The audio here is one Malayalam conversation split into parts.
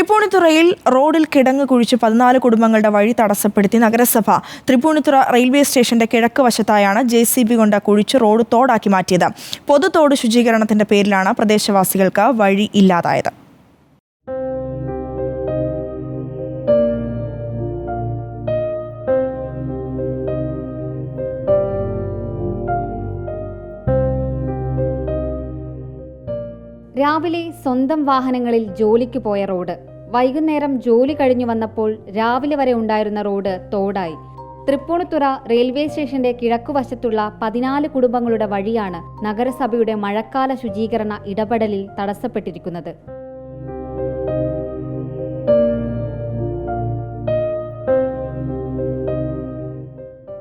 തൃപ്പൂണിത്തുറയിൽ റോഡിൽ കിടങ്ങ് കുഴിച്ച് പതിനാല് കുടുംബങ്ങളുടെ വഴി തടസ്സപ്പെടുത്തി നഗരസഭ. തൃപ്പൂണിത്തുറ റെയിൽവേ സ്റ്റേഷന്റെ കിഴക്ക് വശത്തായാണ് ജെ സി ബി കൊണ്ട് കുഴിച്ച് റോഡ് തോടാക്കി മാറ്റിയത്. പൊതുതോട് ശുചീകരണത്തിന്റെ പേരിലാണ് പ്രദേശവാസികൾക്ക് വഴി ഇല്ലാതായത്. രാവിലെ സ്വന്തം വാഹനങ്ങളിൽ ജോലിക്ക് പോയ റോഡ്. വൈകുന്നേരം ജോലി കഴിഞ്ഞു വന്നപ്പോൾ രാവിലെ വരെ ഉണ്ടായിരുന്ന റോഡ് തോടായി. തൃപ്പൂണിത്തുറ റെയിൽവേ സ്റ്റേഷന്റെ കിഴക്കുവശത്തുള്ള പതിനാല് കുടുംബങ്ങളുടെ വഴിയാണ് നഗരസഭയുടെ മഴക്കാല ശുചീകരണ ഇടപെടലിൽ തടസ്സപ്പെട്ടിരിക്കുന്നത്.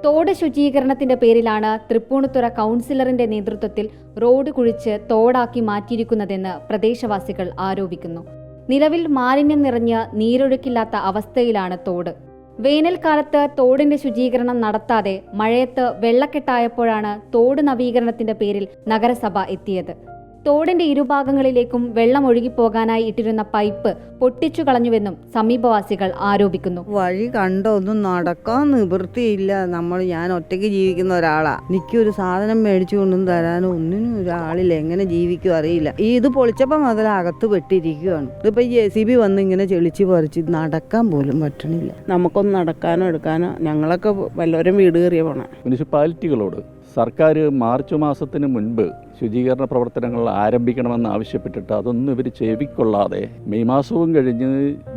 തോട് ശുചീകരണത്തിന്റെ പേരിലാണ് തൃപ്പൂണിത്തുറ കൗൺസിലറിന്റെ നേതൃത്വത്തിൽ റോഡ് കുഴിച്ച് തോടാക്കി മാറ്റിയിരിക്കുന്നതെന്ന് പ്രദേശവാസികൾ ആരോപിക്കുന്നു. നിലവിൽ മാലിന്യം നിറഞ്ഞ് നീരൊഴുക്കില്ലാത്ത അവസ്ഥയിലാണ് തോട്. വേനൽക്കാലത്ത് തോടിന്റെ ശുചീകരണം നടത്താതെ മഴയത്ത് വെള്ളക്കെട്ടായപ്പോഴാണ് തോട് നവീകരണത്തിന്റെ പേരിൽ നഗരസഭ എത്തിയത്. തോടിന്റെ ഇരുഭാഗങ്ങളിലേക്കും വെള്ളം ഒഴുകിപ്പോകാനായി ഇട്ടിരുന്ന പൈപ്പ് പൊട്ടിച്ചു കളഞ്ഞുവെന്നും സമീപവാസികൾ ആരോപിക്കുന്നു. വഴി കണ്ടോ? ഒന്നും നടക്കാൻ നിവൃത്തിയില്ല. നമ്മൾ ഞാൻ ഒറ്റയ്ക്ക് ജീവിക്കുന്ന ഒരാളാ. എനിക്കൊരു സാധനം മേടിച്ചു കൊണ്ടും തരാനോ? ഒന്നിനും ഒരാളില്ല. എങ്ങനെ ജീവിക്കും അറിയില്ല. ഈ ഇത് പൊളിച്ചപ്പോൾ മുതൽ അകത്ത് പെട്ടിരിക്കുകയാണ്. ഇതിപ്പോൾ ജെ സി ബി വന്ന് ഇങ്ങനെ ചെളിച്ച് പറിച്ച് നടക്കാൻ പോലും പറ്റണില്ല. നമുക്കൊന്ന് നടക്കാനോ എടുക്കാനോ ഞങ്ങളൊക്കെ വല്ലവരും വീട് കയറിയ പോണേ. മുനിസിപ്പാലിറ്റികളോട് സർക്കാർ മാർച്ച് മാസത്തിന് മുൻപ് ശുചീകരണ പ്രവർത്തനങ്ങൾ ആരംഭിക്കണമെന്ന് ആവശ്യപ്പെട്ടിട്ട് അതൊന്നും ഇവർ ചെവിക്കൊള്ളാതെ മെയ് മാസവും കഴിഞ്ഞ്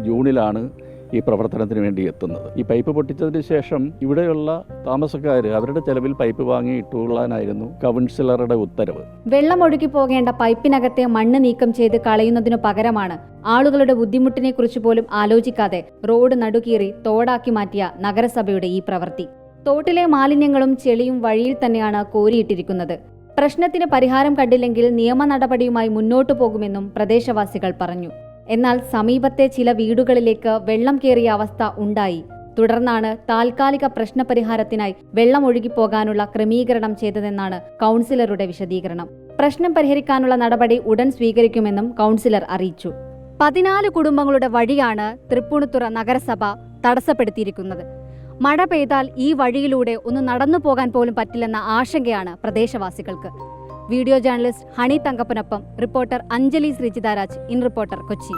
ജൂണിലാണ് ഈ പ്രവർത്തനത്തിന് വേണ്ടി എത്തുന്നത്. ഈ പൈപ്പ് പൊട്ടിച്ചതിന് ശേഷം ഇവിടെയുള്ള താമസക്കാർ അവരുടെ ചെലവിൽ പൈപ്പ് വാങ്ങി ഇട്ടുകൊള്ളാനായിരുന്നു കൗൺസിലറുടെ ഉത്തരവ്. വെള്ളം ഒഴുകി പോകേണ്ട പൈപ്പിനകത്തെ മണ്ണ് നീക്കം ചെയ്ത് കളയുന്നതിനു പകരമാണ് ആളുകളുടെ ബുദ്ധിമുട്ടിനെ കുറിച്ച് പോലും ആലോചിക്കാതെ റോഡ് നടുകീറി തോടാക്കി മാറ്റിയ നഗരസഭയുടെ ഈ പ്രവൃത്തി. തോട്ടിലെ മാലിന്യങ്ങളും ചെളിയും വഴിയിൽ തന്നെയാണ് കോരിയിട്ടിരിക്കുന്നത്. പ്രശ്നത്തിന് പരിഹാരം കണ്ടില്ലെങ്കിൽ നിയമ നടപടിയുമായി മുന്നോട്ടു പോകുമെന്നും പ്രദേശവാസികൾ പറഞ്ഞു. എന്നാൽ സമീപത്തെ ചില വീടുകളിലേക്ക് വെള്ളം കയറിയ അവസ്ഥ ഉണ്ടായി. തുടർന്നാണ് താൽക്കാലിക പ്രശ്നപരിഹാരത്തിനായി വെള്ളം ഒഴുകിപ്പോകാനുള്ള ക്രമീകരണം ചെയ്തതെന്നാണ് കൗൺസിലറുടെ വിശദീകരണം. പ്രശ്നം പരിഹരിക്കാനുള്ള നടപടി ഉടൻ സ്വീകരിക്കുമെന്നും കൗൺസിലർ അറിയിച്ചു. പതിനാല് കുടുംബങ്ങളുടെ വഴിയാണ് തൃപ്പൂണിത്തുറ നഗരസഭ തടസ്സപ്പെടുത്തിയിരിക്കുന്നത്. മഴ പെയ്താൽ ഈ വഴിയിലൂടെ ഒന്ന് നടന്നു പോകാൻ പോലും പറ്റില്ലെന്ന ആശങ്കയാണ് പ്രദേശവാസികൾക്ക്. Video journalist honey തങ്കപ്പനൊപ്പം reporter Anjali Sreejitharaj in reporter Kochi.